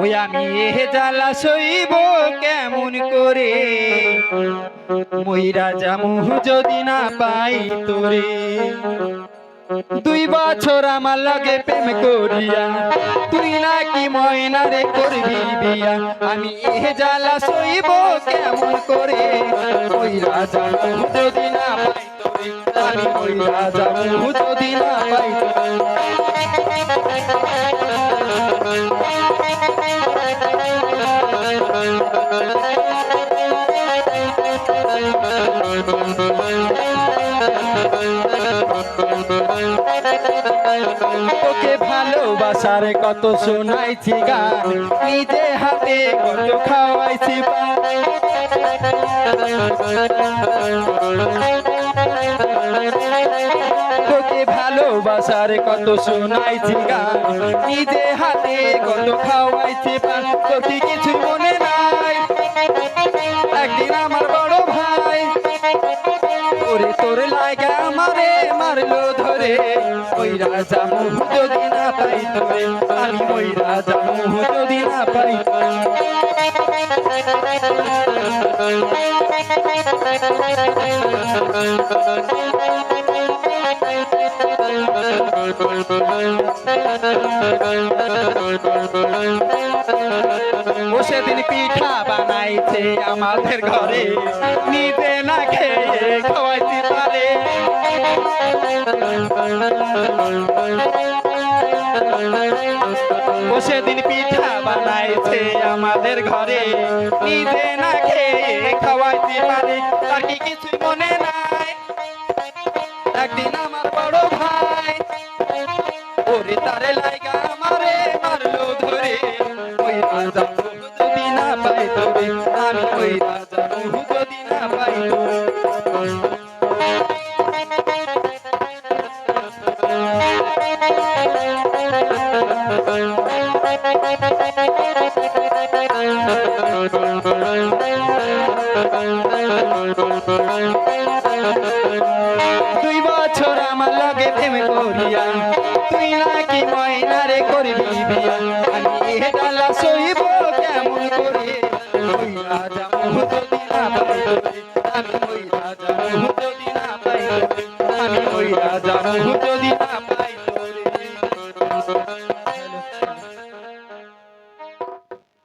ওই আমি এ জ্বালা সইব কেমন করে? মইরা জামু যদি না পাই তোরে। দুই বছর আমার লগে প্রেম করিয়া, তুই নাকি ময়না রে করবি বিয়া? আমি এ জ্বালা সইব কেমন করে? ওই রাজা আমি ভালোবাসার কত শোনাইছি গান নিজে হাতে কত খাওয়াইছি পান। তোকে ভালোবাসার কত শোনাইছি গান। নিজে হাতে কত খাওয়াইছি পান তোকে কিছু মনে নাই। একদিন আমার বড় ভাই ওরে তোর লাগা আমারে মারলো ধরে। ওই রাজা যদি পাই তোরে আমি ওই রাজা যদি না পাই সেদিন পিঠা বানাইছে আমাদের ঘরে। নিজে না খেয়ে খাওয়াইতে পারে। ও সেদিন পিঠা বানাইছে আমাদের ঘরে। নিজে না খেয়ে খাওয়াইতে পারে, তার কি কিছু মনে নাই। একদিন আমার বড় ভাই, ওরে তারে লাইগা আমারে মারলো। দুই বছর আমার লাগে প্রেমে করিয়া, তুই নাকি ময়না রে করবি বিয়া? আমি ডালা সইব কেমন করে? হইয়া যাব তো দিনা পাই আমি হইয়া যাব তো দিনা পাই আমি হইয়া যাব তো